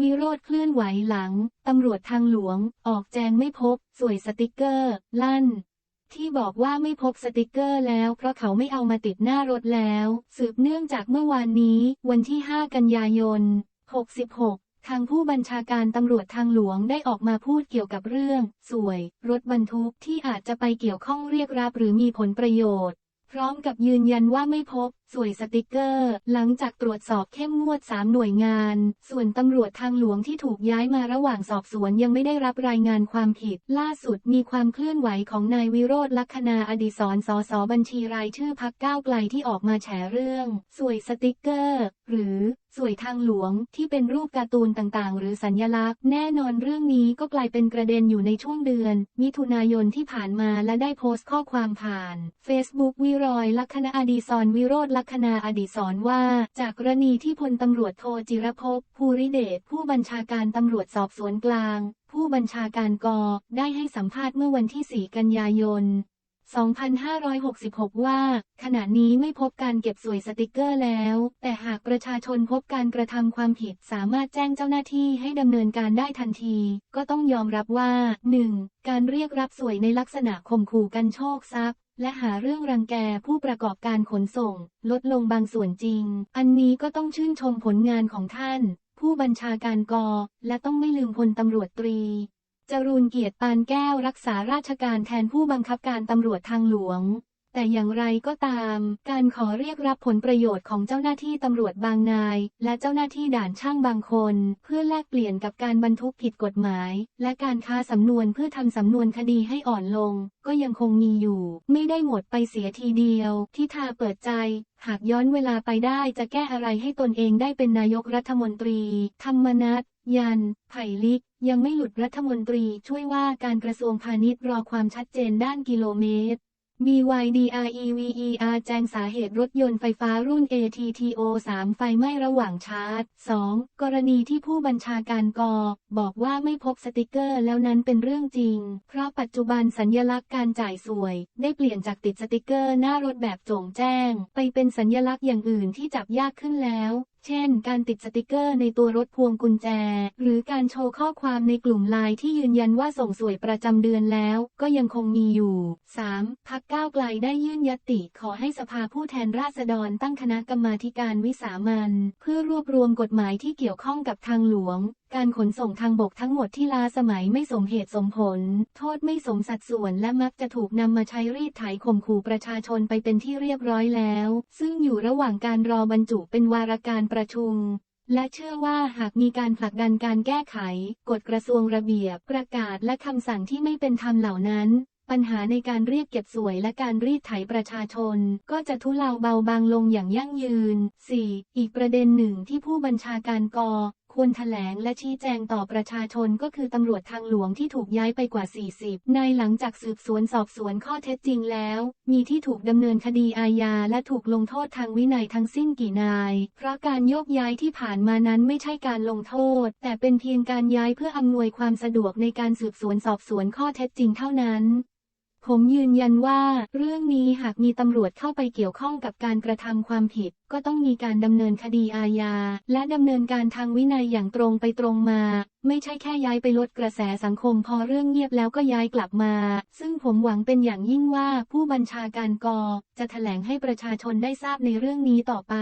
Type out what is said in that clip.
วิโรธเคลื่อนไหวหลัง ตำรวจทางหลวง ออกแจงไม่พบ สวยสติกเกอร์ ลั่น ที่บอกว่าไม่พบสติกเกอร์แล้ว เพราะเขาไม่เอามาติดหน้ารถแล้ว สืบเนื่องจากเมื่อวานนี้ วันที่ 5 กันยายน 66 ทางผู้บัญชาการตำรวจทางหลวงได้ออกมาพูดเกี่ยวกับเรื่อง สวย รถบรรทุกที่อาจจะไปเกี่ยวข้องเรียกรับหรือมีผลประโยชน์ พร้อมกับยืนยันว่าไม่พบ สวยสติกเกอร์ หลังจากตรวจสอบเข้มงวด 3 หน่วยงาน ส่วนตำรวจทางหลวงที่ถูกย้ายมาระหว่างสอบสวนยังไม่ได้รับรายงานความผิด ล่าสุดมีความเคลื่อนไหวของนายวิโรธลัคนาอดิศรสสบัญชีรายชื่อพักก้าวไกลที่ออกมาแฉเรื่อง สวยสติกเกอร์ หรือสวยทางหลวงที่เป็นรูปการ์ตูนต่างๆ หรือสัญญลักษณ์ แน่นอนเรื่องนี้ก็กลายเป็นประเด็นอยู่ในช่วงเดือน มิถุนายนที่ผ่านมาและได้โพสต์ข้อความผ่าน Facebook วิรอยลัคนาอดิศรวิโรธลัคนาอดีศรว่า จากกรณีที่พลตำรวจโทจิรภพภูริเดชผู้บัญชาการตำรวจสอบสวนกลาง ผู้บัญชาการกได้ให้สัมภาษณ์เมื่อวันที่ 4 กันยายน 2566 ว่า ขณะนี้ไม่พบการเก็บสวยสติกเกอร์แล้ว แต่หากประชาชนพบการกระทำความผิดสามารถแจ้งเจ้าหน้าที่ให้ดำเนินการได้ทันที ก็ต้องยอมรับว่า 1. การเรียกรับสวยในลักษณะข่มขู่กันโชคทรัพย์และหาเรื่องรังแกผู้ประกอบการขนส่ง ลดลงบางส่วนจริง อันนี้ก็ต้องชื่นชมผลงานของท่าน ผู้บัญชาการกและต้องไม่ลืมพลตำรวจตรี จรูนเกียรติปานแก้วรักษาราชการแทนผู้บังคับการตำรวจทางหลวง แต่อย่างไรก็ตาม การขอเรียกรับผลประโยชน์ของเจ้าหน้าที่ตำรวจบางนาย และเจ้าหน้าที่ด่านช่างบางคน เพื่อแลกเปลี่ยนกับการบรรทุกผิดกฎหมาย และการค้าสำนวนเพื่อทำสำนวนคดีให้อ่อนลง ก็ยังคงมีอยู่ ไม่ได้หมดไปเสียทีเดียวที่ทาเปิดใจ หากย้อนเวลาไปได้จะแก้อะไรให้ตนเองได้เป็นนายกรัฐมนตรี ธรรมนัตยัน ไผ่ลิก ยังไม่หลุดรัฐมนตรีช่วยว่าการกระทรวงพาณิชย์รอความชัดเจนด้านกิโลเมตร BYDREVER แจ้งสาเหตุรถยนต์ไฟฟ้ารุ่น ATTO 3 ไฟไหม้ระหว่างชาร์จ 2. กรณีที่ผู้บัญชาการกอบอกว่าไม่พบสติกเกอร์แล้วนั้นเป็นเรื่องจริง เพราะปัจจุบันสัญญลักษณ์การจ่ายสวย ได้เปลี่ยนจากติดสติกเกอร์หน้ารถแบบโจ่งแจ้ง ไปเป็นสัญญลักษณ์อย่างอื่นที่จับยากขึ้นแล้ว เช่น การติดสติกเกอร์ในตัวรถพวงกุญแจ หรือการโชว์ข้อความในกลุ่มไลน์ที่ยืนยันว่าส่งสวยประจำเดือนแล้ว ก็ยังคงมีอยู่ 3. พักก้าวไกลได้ยื่นยติขอให้สภาผู้แทนราษฎรตั้งคณะกรรมาการวิสามันเพื่อรวบรวมกฎหมายที่เกี่ยวข้องกับทางหลวง การขนส่งทางบกทั้งหมดที่ล้าสมัยไม่สมเหตุสมผล โทษไม่สมสัดส่วนและมักจะถูกนำมาใช้รีดไถข่มขู่ประชาชนไปเป็นที่เรียบร้อยแล้ว ซึ่งอยู่ระหว่างการรอบรรจุเป็นวาระการประชุม และเชื่อว่าหากมีการผลักดันการแก้ไข กฎกระทรวงระเบียบ ประกาศและคำสั่งที่ไม่เป็นธรรมเหล่านั้น ปัญหาในการเรียกเก็บสวยและการรีดไถประชาชน ก็จะทุเลาเบาบางลงอย่างยั่งยืน 4. อีกประเด็นหนึ่งที่ผู้บัญชาการก ควรแถลงและชี้แจงต่อประชาชนก็คือตำรวจทางหลวงที่ถูกย้ายไปกว่า 40ในหลังจากสืบสวนสอบสวนข้อเท็จจริงแล้ว มีที่ถูกดำเนินคดีอาญาและถูกลงโทษทางวินัยทั้งสิ้นกี่นาย เพราะการโยกย้ายที่ผ่านมานั้นไม่ใช่การลงโทษ แต่เป็นเพียงการย้ายเพื่ออำนวยความสะดวกในการสืบสวนสอบสวนข้อเท็จจริงเท่านั้น ผมยืนยันว่า เรื่องนี้หากมีตำรวจเข้าไปเกี่ยวข้องกับการกระทำความผิด ก็ต้องมีการดำเนินคดีอาญา และดำเนินการทางวินัยอย่างตรงไปตรงมา ไม่ใช่แค่ย้ายไปลดกระแสสังคมพอเรื่องเงียบแล้วก็ย้ายกลับมา ซึ่งผมหวังเป็นอย่างยิ่งว่าผู้บัญชาการกจะแถลงให้ประชาชนได้ทราบในเรื่องนี้ต่อไป